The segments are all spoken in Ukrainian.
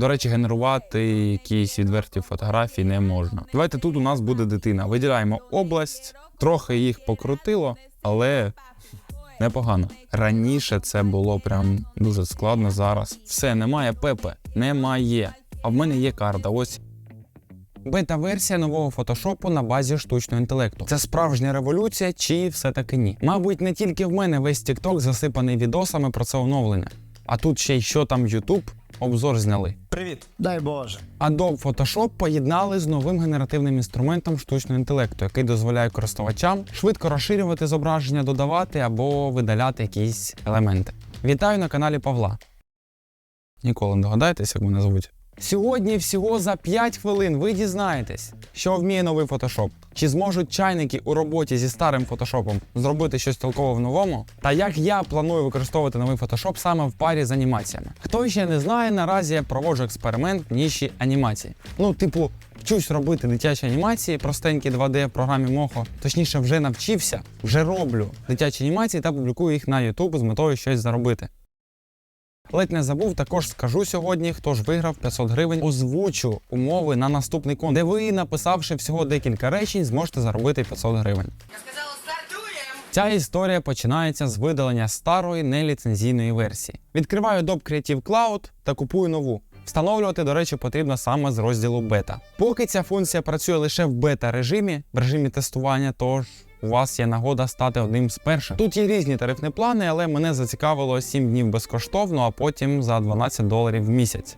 До речі, генерувати якісь відверті фотографії не можна. Давайте тут у нас буде дитина. Виділяємо область, трохи їх покрутило, але непогано. Раніше це було прям дуже складно зараз. Все, немає пепе, немає. А в мене є карта. Ось Бета-версія нового фотошопу на базі штучного інтелекту. Це справжня революція, чи все-таки ні? Мабуть, не тільки в мене весь TikTok засипаний відосами про це оновлення. А тут ще й що там YouTube, обзор зняли. Привіт, дай Боже. Adobe Photoshop поєднали з новим генеративним інструментом штучного інтелекту, який дозволяє користувачам швидко розширювати зображення, додавати або видаляти якісь елементи. Вітаю на каналі Павла. Ніколи не догадаєтесь, як мене звуть. Сьогодні всього за 5 хвилин ви дізнаєтесь, що вміє новий фотошоп, чи зможуть чайники у роботі зі старим фотошопом зробити щось толкове в новому, та як я планую використовувати новий фотошоп саме в парі з анімаціями. Хто ще не знає, наразі я проводжу експеримент в ніші анімації. Ну, типу, вчусь робити дитячі анімації, простенькі 2D в програмі Moho. Точніше, вже навчився, вже роблю дитячі анімації та публікую їх на YouTube з метою щось заробити. Ледь не забув, також скажу сьогодні, хто ж виграв 500 гривень. Озвучу умови на наступний конкурс, де ви, написавши всього декілька речень, зможете заробити 500 гривень. Я сказала, стартуємо! Ця історія починається з видалення старої неліцензійної версії. Відкриваю Adobe Creative Cloud та купую нову. Встановлювати, до речі, потрібно саме з розділу бета. Поки ця функція працює лише в бета-режимі, в режимі тестування, тож у вас є нагода стати одним з перших. Тут є різні тарифні плани, але мене зацікавило 7 днів безкоштовно, а потім за 12 доларів в місяць.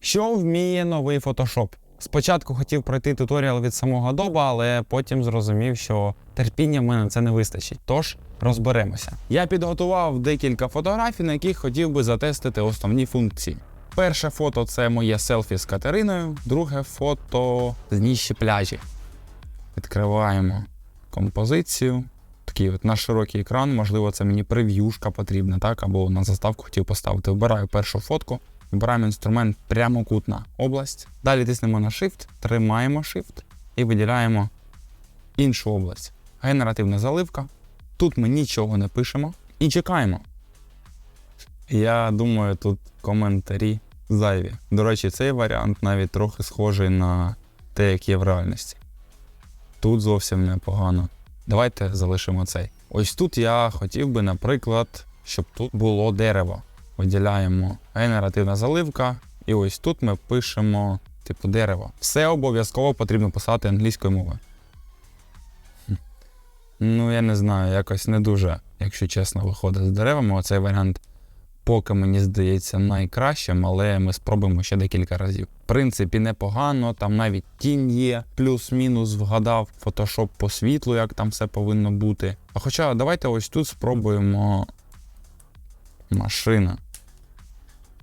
Що вміє новий Photoshop? Спочатку хотів пройти туторіал від самого Adobe, але потім зрозумів, що терпіння в мене це не вистачить. Тож розберемося. Я підготував декілька фотографій, на яких хотів би затестити основні функції. Перше фото це моє селфі з Катериною, друге фото з ніші пляжі. Відкриваємо композицію. Такий от на широкий екран, можливо, це мені прев'юшка потрібна, так, або на заставку хотів поставити. Вибираю першу фотку, вибираємо інструмент прямокутна область. Далі тиснемо на Shift, тримаємо Shift і виділяємо іншу область. Генеративна заливка. Тут ми нічого не пишемо і чекаємо. Я думаю, тут коментарі зайві. До речі, цей варіант навіть трохи схожий на те, як є в реальності. Тут зовсім непогано. Давайте залишимо цей. Ось тут я хотів би, наприклад, щоб тут було дерево. Виділяємо генеративна заливка, і ось тут ми пишемо типу дерево. Все обов'язково потрібно писати англійською мовою. Ну, я не знаю, якось не дуже, якщо чесно, виходить з деревами. Оцей варіант поки мені здається найкращим, але ми спробуємо ще декілька разів. В принципі, непогано, там навіть тінь є, плюс-мінус вгадав фотошоп по світлу, як там все повинно бути. А хоча давайте ось тут спробуємо машина.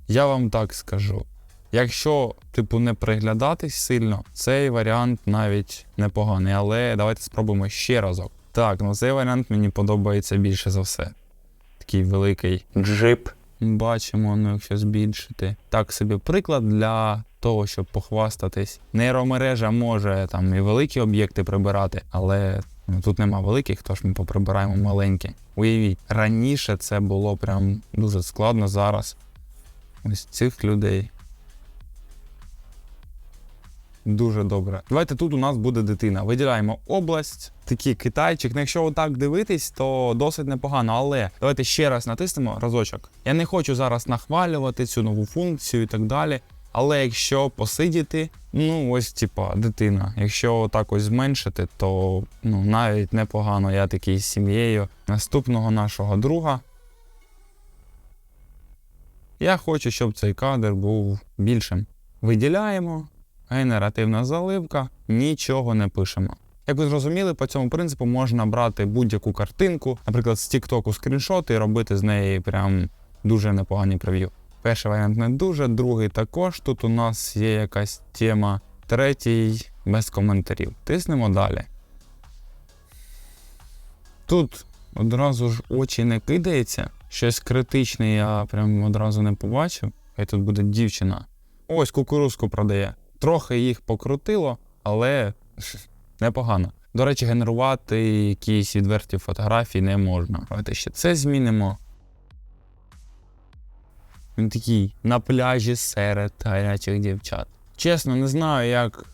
Я вам так скажу. Якщо, типу, не приглядатись сильно, цей варіант навіть непоганий, але давайте спробуємо ще разок. Так, ну цей варіант мені подобається більше за все. Такий великий джип. Бачимо, ну якщо збільшити. Так собі приклад для того, щоб похвастатись. Нейромережа може там і великі об'єкти прибирати, але ну, тут нема великих, тож ми поприбираємо маленькі. Уявіть, раніше це було прям дуже складно зараз. Ось цих людей. Дуже добре. Давайте тут у нас буде дитина. Виділяємо область, такий китайчик. Ну, якщо отак дивитись, то досить непогано. Але давайте ще раз натиснемо разочок. Я не хочу зараз нахвалювати цю нову функцію і так далі. Але якщо посидіти, ну ось типа дитина. Якщо так ось зменшити, то ну навіть непогано. Я такий з сім'єю наступного нашого друга. Я хочу, щоб цей кадр був більшим. Виділяємо, генеративна заливка, нічого не пишемо. Як ви зрозуміли, по цьому принципу можна брати будь-яку картинку, наприклад, з TikTok скріншоти і робити з неї прям дуже непогані прев'ю. Перший варіант не дуже, другий також. Тут у нас є якась тема, третій без коментарів. Тиснемо далі. Тут одразу ж очі не кидається. Щось критичне я прям одразу не побачив. Хай тут буде дівчина. Ось кукурузку продає. Трохи їх покрутило, але непогано. До речі, генерувати якісь відверті фотографії не можна. Давайте ще це змінимо. Він такий на пляжі серед гарячих дівчат. Чесно, не знаю, як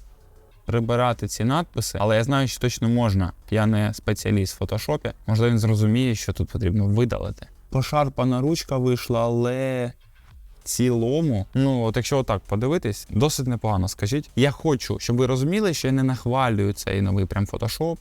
прибирати ці надписи, але я знаю, що точно можна. Я не спеціаліст в фотошопі. Можливо, він зрозуміє, що тут потрібно видалити. Пошарпана ручка вийшла, але цілому, ну от якщо отак подивитись, досить непогано. Скажіть, я хочу, щоб ви розуміли, що я не нахвалюю цей новий прям фотошоп.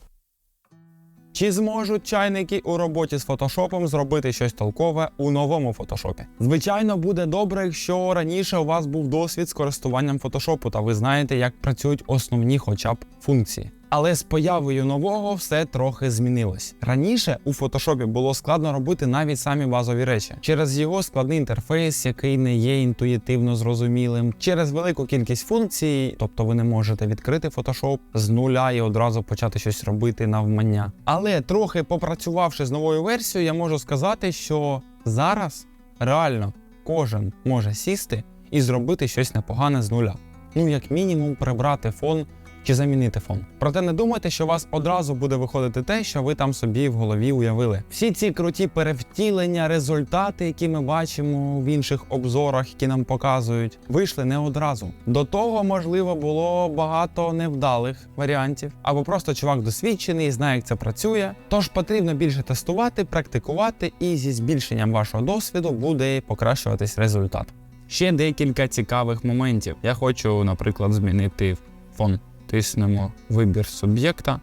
Чи зможуть чайники у роботі з фотошопом зробити щось толкове у новому фотошопі? Звичайно, буде добре, якщо раніше у вас був досвід з користуванням фотошопу, та ви знаєте, як працюють основні, хоча б функції. Але з появою нового все трохи змінилось. Раніше у фотошопі було складно робити навіть самі базові речі через його складний інтерфейс, який не є інтуїтивно зрозумілим, через велику кількість функцій, тобто ви не можете відкрити фотошоп з нуля і одразу почати щось робити навмання. Але трохи попрацювавши з новою версією, я можу сказати, що зараз реально кожен може сісти і зробити щось непогане з нуля. Ну, як мінімум, прибрати фон чи замінити фон. Проте не думайте, що у вас одразу буде виходити те, що ви там собі в голові уявили. Всі ці круті перевтілення, результати, які ми бачимо в інших обзорах, які нам показують, вийшли не одразу. До того, можливо, було багато невдалих варіантів, або просто чувак досвідчений, знає, як це працює. Тож потрібно більше тестувати, практикувати, і зі збільшенням вашого досвіду буде покращуватись результат. Ще декілька цікавих моментів. Я хочу, наприклад, змінити фон. Тиснемо вибір суб'єкта.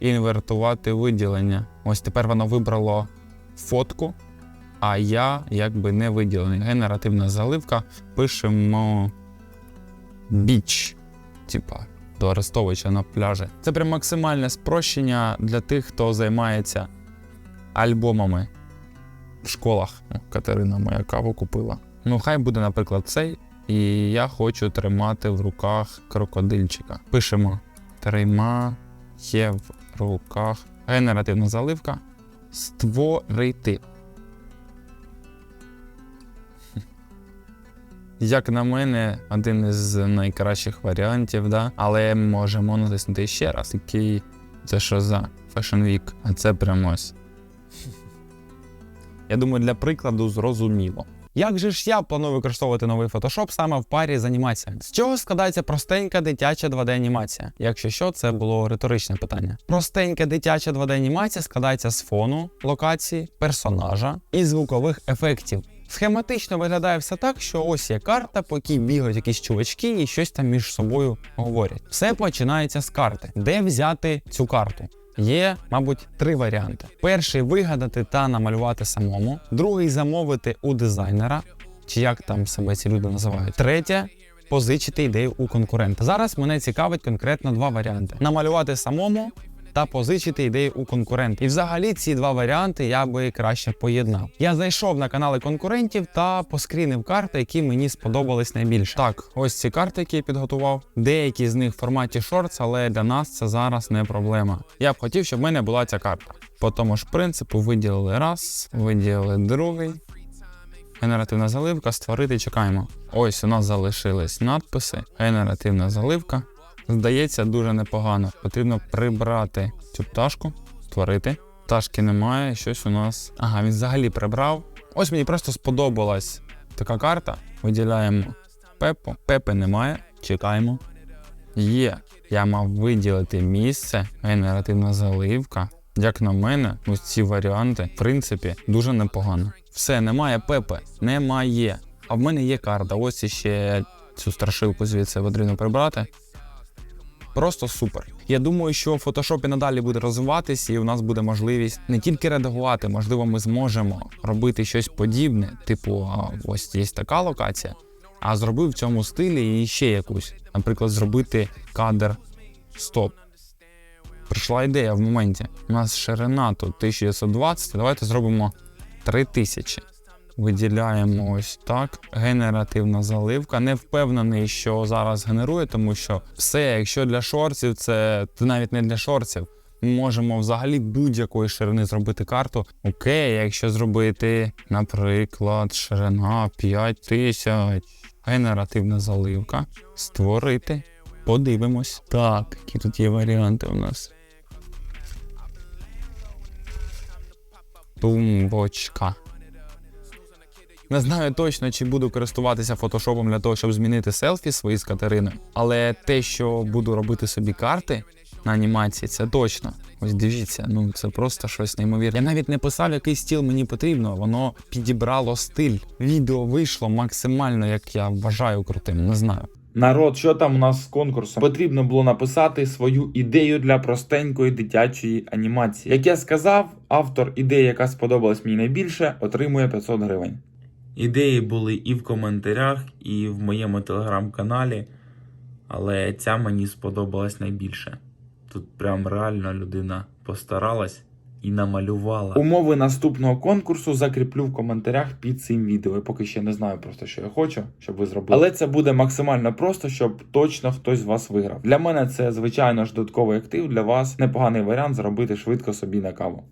Інвертувати виділення. Ось тепер воно вибрало фотку, а я якби не виділений. Генеративна заливка. Пишемо біч, типа до Арестовича на пляжі. Це прям максимальне спрощення для тих, хто займається альбомами в школах. Катерина моя каву купила. Ну, хай буде, наприклад, цей. І я хочу тримати в руках крокодильчика. Пишемо тримає в руках. Генеративна заливка. Створити. Як на мене, один із найкращих варіантів, да? але можемо натиснути ще раз. Який це що за Fashion Week? А це прямо ось. Я думаю, для прикладу зрозуміло. Як же ж я планую використовувати новий Photoshop саме в парі з анімаціями? З чого складається простенька дитяча 2D-анімація? Якщо що, це було риторичне питання. Простенька дитяча 2D-анімація складається з фону, локації, персонажа і звукових ефектів. Схематично виглядає все так, що ось є карта, по якій бігають якісь чувачки і щось там між собою говорять. Все починається з карти. Де взяти цю карту? Є, мабуть, три варіанти: перший вигадати та намалювати самому, другий замовити у дизайнера, чи як там себе ці люди називають. Третє позичити ідею у конкурента. Зараз мене цікавить конкретно два варіанти: намалювати самому. Та позичити ідею у конкурента. І взагалі ці два варіанти я би краще поєднав. Я зайшов на канали конкурентів та поскрінив карти, які мені сподобались найбільше. Так, ось ці карти, які я підготував. Деякі з них в форматі шортс, але для нас це зараз не проблема. Я б хотів, щоб в мене була ця карта. По тому ж принципу виділили раз, виділили другий. Генеративна заливка, створити, чекаємо. Ось у нас залишились надписи. Генеративна заливка. Здається, дуже непогано. Потрібно прибрати цю пташку, створити. Пташки немає, щось у нас. Ага, він взагалі прибрав. Ось мені просто сподобалась така карта. Виділяємо Пепу. Пепи немає. Чекаємо. Є. Я мав виділити місце, генеративна заливка. Як на мене, ось ці варіанти, в принципі, дуже непогано. Все, немає Пепи, немає. А в мене є карта. Ось іще цю страшилку звідси потрібно прибрати. Просто супер. Я думаю, що в фотошопі надалі буде розвиватись, і у нас буде можливість не тільки редагувати, можливо, ми зможемо робити щось подібне, типу, ось є така локація, а зробив в цьому стилі і ще якусь. Наприклад, зробити кадр стоп. Прийшла ідея в моменті. У нас ширина тут 1920, давайте зробимо 3000. Виділяємо ось так. Генеративна заливка. Не впевнений, що зараз генерує, тому що все, якщо для шорців, це навіть не для шорців. Ми можемо взагалі будь-якої ширини зробити карту. Окей, якщо зробити, наприклад, ширина 5000. Генеративна заливка. Створити. Подивимось. Так, які тут є варіанти у нас. Тумбочка. Не знаю точно, чи буду користуватися фотошопом для того, щоб змінити селфі свої з Катериною. Але те, що буду робити собі карти на анімації, це точно. Ось дивіться, ну це просто щось неймовірне. Я навіть не писав, який стіл мені потрібно. Воно підібрало стиль. Відео вийшло максимально, як я вважаю крутим. Не знаю. Народ, що там у нас з конкурсом? Потрібно було написати свою ідею для простенької дитячої анімації. Як я сказав, автор ідеї, яка сподобалась мені найбільше, отримує 500 гривень. Ідеї були і в коментарях, і в моєму телеграм-каналі, але ця мені сподобалась найбільше. Тут прям реально людина постаралась і намалювала. Умови наступного конкурсу закріплю в коментарях під цим відео. Я поки ще не знаю просто, що я хочу, щоб ви зробили. Але це буде максимально просто, щоб точно хтось з вас виграв. Для мене це звичайно ж додатковий актив. Для вас непоганий варіант зробити швидко собі на каву.